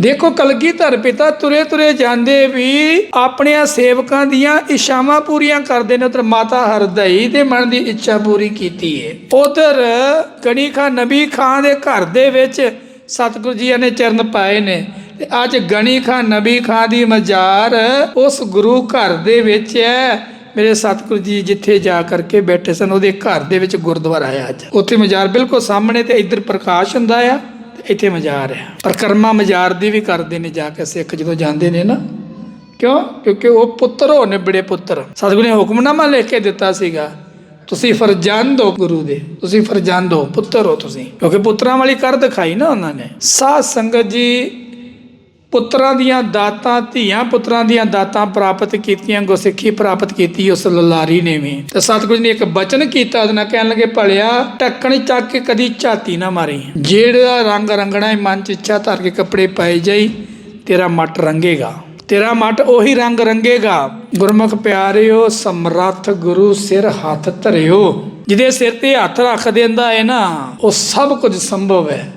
ਦੇਖੋ ਕਲਗੀਧਰ ਪਿਤਾ ਤੁਰੇ ਤੁਰੇ ਜਾਂਦੇ ਵੀ ਆਪਣੀਆਂ ਸੇਵਕਾਂ ਦੀਆਂ ਇਸ਼ਾਵਾਂ ਪੂਰੀਆਂ ਕਰਦੇ ਨੇ, ਉਧਰ ਮਾਤਾ ਹਰਦਈ ਦੇ ਮਨ ਦੀ ਇੱਛਾ ਪੂਰੀ ਕੀਤੀ ਏ। ਉਧਰ ਗਣੀ ਖਾਨ ਨਬੀ ਖਾਨ ਦੇ ਘਰ ਦੇ ਵਿੱਚ ਸਤਿਗੁਰੂ ਜੀ ਨੇ ਚਰਨ ਪਾਏ ਨੇ ਤੇ ਅੱਜ ਗਣੀ ਖਾਨ ਨਬੀ ਖਾਨ ਦੀ ਮਜ਼ਾਰ ਉਸ ਗੁਰੂ ਘਰ ਦੇ ਵਿੱਚ ਹੈ ਮੇਰੇ ਸਤਿਗੁਰੂ ਜੀ ਜਿੱਥੇ ਜਾ ਕਰਕੇ ਬੈਠੇ ਸਨ, ਉਹਦੇ ਘਰ ਦੇ ਵਿੱਚ ਗੁਰਦੁਆਰਾ ਹੈ ਅੱਜ। ਉੱਥੇ ਮਜ਼ਾਰ ਬਿਲਕੁਲ ਸਾਹਮਣੇ ਤੇ ਇੱਧਰ ਪ੍ਰਕਾਸ਼ ਹੁੰਦਾ ਆ। ਇੱਥੇ ਮਜ਼ਾਰ ਆ ਪਰਕਰਮਾ ਮਜ਼ਾਰ ਦੀ ਵੀ ਕਰਦੇ ਨੇ ਜਾ ਕੇ ਸਿੱਖ, ਜਦੋਂ ਜਾਂਦੇ ਨੇ ਨਾ। ਕਿਉਂ? ਕਿਉਂਕਿ ਉਹ ਪੁੱਤਰ ਹੋ ਨਿਬੜੇ ਪੁੱਤਰ। ਸਤਿਗੁਰੂ ਨੇ ਹੁਕਮਨਾਮਾ ਲਿਖ ਕੇ ਦਿੱਤਾ ਸੀਗਾ, ਤੁਸੀਂ ਫਰਜ਼ੰਦ ਹੋ ਗੁਰੂ ਦੇ, ਤੁਸੀਂ ਫਰਜ਼ੰਦ ਹੋ, ਪੁੱਤਰ ਹੋ ਤੁਸੀਂ। ਕਿਉਂਕਿ ਪੁੱਤਰਾਂ ਵਾਲੀ ਕਰ ਦਿਖਾਈ ਨਾ ਉਹਨਾਂ ਨੇ। ਸਾਧ ਸੰਗਤ ਜੀ ਪੁੱਤਰਾਂ ਦੀਆਂ ਦਾਤਾਂ, ਧੀਆਂ ਪੁੱਤਰਾਂ ਦੀਆਂ ਦਾਤਾਂ ਪ੍ਰਾਪਤ ਕੀਤੀਆਂ, ਗੁਰਸਿੱਖੀ ਪ੍ਰਾਪਤ ਕੀਤੀ ਉਸ ਲਲਾਰੀ ਨੇ ਵੀ। ਤੇ ਸਤਿਗੁਰੂ ਨੇ ਇੱਕ ਬਚਨ ਕੀਤਾ, ਉਹਦੇ ਨਾਲ ਕਹਿਣ ਲੱਗੇ, ਭਲਿਆ ਟੱਕਣ ਚੱਕ ਕੇ ਕਦੀ ਝਾਤੀ ਨਾ ਮਾਰੀ। ਜਿਹੜਾ ਰੰਗ ਰੰਗਣਾ ਹੈ ਮਨ ਚ ਇੱਛਾ ਧਰ ਕੇ ਕੱਪੜੇ ਪਾਏ ਜਾਈ, ਤੇਰਾ ਮੱਟ ਰੰਗੇਗਾ। ਤੇਰਾ ਮੱਟ ਉਹੀ ਰੰਗ ਰੰਗੇਗਾ। ਗੁਰਮੁਖ ਪਿਆਰਿਓ, ਸਮਰੱਥ ਗੁਰੂ ਸਿਰ ਹੱਥ ਧਰਿਓ। ਜਿਹਦੇ ਸਿਰ ਤੇ ਹੱਥ ਰੱਖ ਦਿੰਦਾ ਹੈ ਨਾ, ਉਹ ਸਭ ਕੁਝ ਸੰਭਵ ਹੈ